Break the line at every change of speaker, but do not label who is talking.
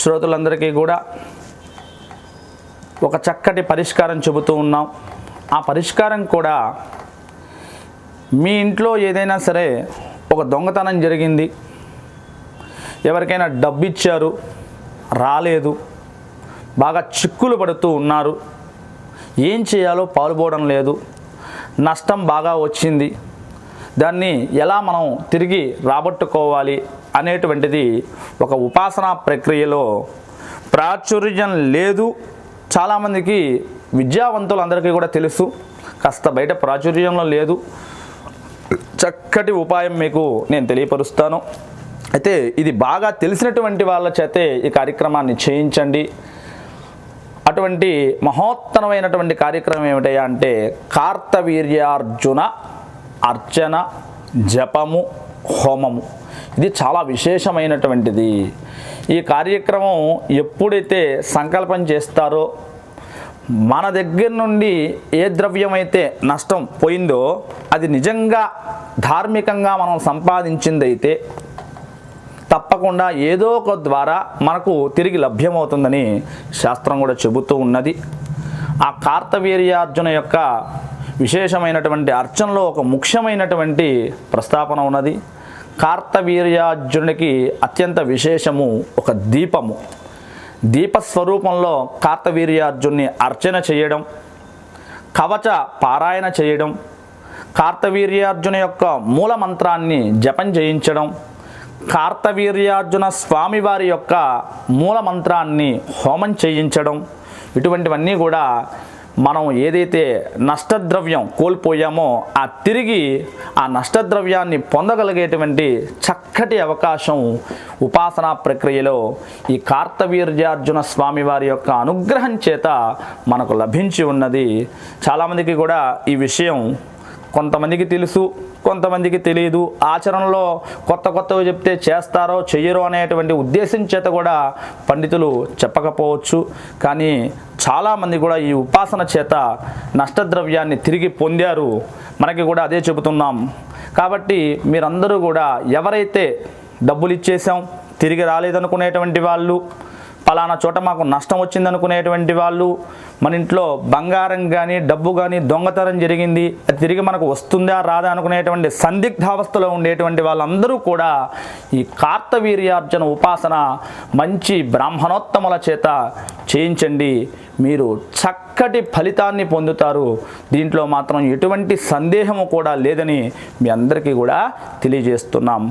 శ్రోతలందరికీ కూడా ఒక చక్కటి పరిష్కారం చెబుతూ ఉన్నాం. ఆ పరిష్కారం కూడా మీ ఇంట్లో ఏదైనా సరే ఒక దొంగతనం జరిగింది. ఎవరికైనా డబ్బు ఇచ్చారు రాలేదు బాగా చిక్కులు పడుతూ ఉన్నారు. ఏం చేయాలో పాల్పోవడం లేదు. నష్టం బాగా వచ్చింది. దాన్ని ఎలా మనం తిరిగి రాబట్టుకోవాలి? అనేటువంటిది ఒక ఉపాసనా ప్రక్రియలో ప్రాచుర్యం లేదు. చాలామందికి విద్యావంతులందరికీ కూడా తెలుసు. కాస్త బయట ప్రాచుర్యంలో లేదు. చక్కటి ఉపాయం మీకు నేను తెలియపరుస్తాను. అయితే ఇది బాగా తెలిసినటువంటి వాళ్ళ చేతే ఈ కార్యక్రమాన్ని చేయించండి. అటువంటి మహోత్తరమైనటువంటి కార్యక్రమం ఏమిటయ్యా అంటే కార్తవీర్యార్జున అర్చన జపము హోమము. ఇది చాలా విశేషమైనటువంటిది. ఈ కార్యక్రమం ఎప్పుడైతే సంకల్పం చేస్తారో మన దగ్గర నుండి ఏ ద్రవ్యమైతే నష్టం పోయిందో అది నిజంగా ధార్మికంగా మనం సంపాదించిందైతే తప్పకుండా ఏదో ఒక ద్వారా మనకు తిరిగి లభ్యమవుతుందని శాస్త్రం కూడా చెబుతూ ఉన్నది. ఆ కార్తవీర్యార్జున యొక్క విశేషమైనటువంటి అర్చనలో ఒక ముఖ్యమైనటువంటి ప్రస్తాపన ఉన్నది. కార్తవీర్యార్జునుడికి అత్యంత విశేషము ఒక దీపము. దీపస్వరూపంలో కార్తవీర్యార్జున్ని అర్చన చేయడం కవచ పారాయణ చేయడం కార్తవీర్యార్జున యొక్క మూల మంత్రాన్ని జపం చేయించడం కార్తవీర్యార్జున స్వామివారి యొక్క మూల మంత్రాన్ని హోమం చేయించడం ఇటువంటివన్నీ కూడా మనం ఏదైతే నష్టద్రవ్యం కోల్పోయామో ఆ తిరిగి ఆ నష్టద్రవ్యాన్ని పొందగలిగేటువంటి చక్కటి అవకాశం ఉపాసనా ప్రక్రియలో ఈ కార్తవీర్యార్జున స్వామి వారి యొక్క అనుగ్రహం చేత మనకు లభించి ఉన్నది. చాలామందికి కూడా ఈ విషయం కొంతమందికి తెలుసు కొంతమందికి తెలియదు ఆచరణలో కొత్త కొత్తవి చెప్తే చేస్తారో చెయ్యరో అనేటువంటి ఉద్దేశం చేత కూడా పండితులు చెప్పకపోవచ్చు. కానీ చాలామంది కూడా ఈ ఉపాసన చేత నష్టద్రవ్యాన్ని తిరిగి పొందారు. మనకి కూడా అదే చెబుతున్నాం. కాబట్టి మీరందరూ కూడా ఎవరైతే డబ్బులు ఇచ్చేసాం తిరిగి రాలేదనుకునేటువంటి వాళ్ళు పలానా చోట మాకు నష్టం వచ్చింది అనుకునేటువంటి వాళ్ళు మన ఇంట్లో బంగారం కానీ డబ్బు కానీ దొంగతనం జరిగింది. అది తిరిగి మనకు వస్తుందా రాదా అనుకునేటువంటి సందిగ్ధావస్థలో ఉండేటువంటి వాళ్ళందరూ కూడా ఈ కార్తవీర్యార్జన ఉపాసన మంచి బ్రాహ్మణోత్తముల చేత చేయించండి. మీరు చక్కటి ఫలితాన్ని పొందుతారు. దీంట్లో మాత్రం ఎటువంటి సందేహము కూడా లేదని మీ అందరికీ కూడా తెలియజేస్తున్నాం.